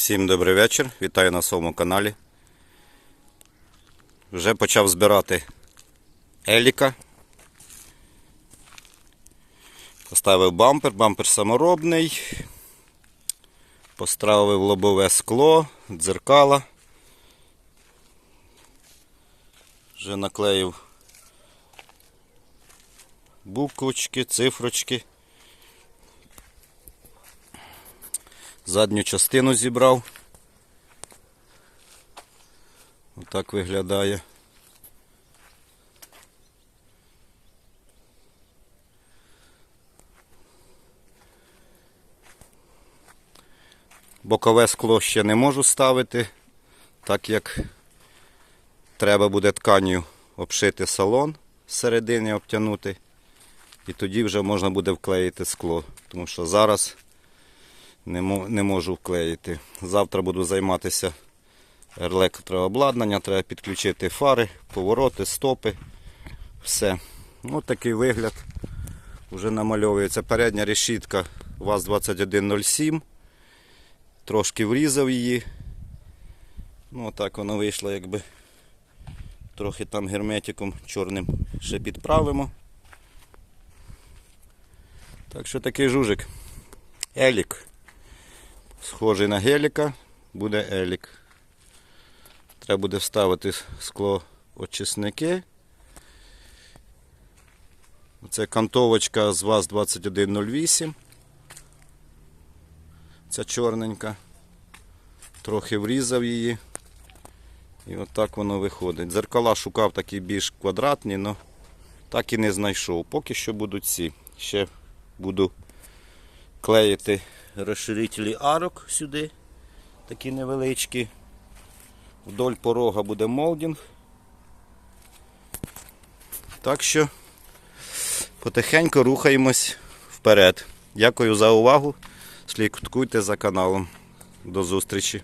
Всім добрий вечір. Вітаю на своєму каналі. Вже почав збирати еліка. Поставив бампер, бампер саморобний. Поставив лобове скло, дзеркала. Вже наклеїв буквочки, цифрочки. Задню частину зібрав. Отак виглядає. Бокове скло ще не можу ставити, так як треба буде тканю обшити салон зсередини обтягнути. І тоді вже можна буде вклеїти скло. Тому що зараз не, можу вклеїти. Завтра буду займатися електрообладнанням, треба підключити фари, повороти, стопи. Все. Ось такий вигляд вже намальовується. Передня решітка ВАЗ-2107. Трошки врізав її. Ну, так воно вийшло, якби трохи там герметиком чорним ще підправимо. Так що такий жужик. Елік. Схожий на геліка, буде елік. Треба буде вставити скло очисники. Це кантовочка з ВАЗ-2108. Ця чорненька. Трохи врізав її. І отак воно виходить. Дзеркала шукав такі більш квадратні, але так і не знайшов. Поки що будуть ці. Ще буду клеїти розширителі арок сюди. Такі невеличкі. Вдоль порога буде молдінг. Так що потихеньку рухаємось вперед. Дякую за увагу. Слідкуйте за каналом. До зустрічі.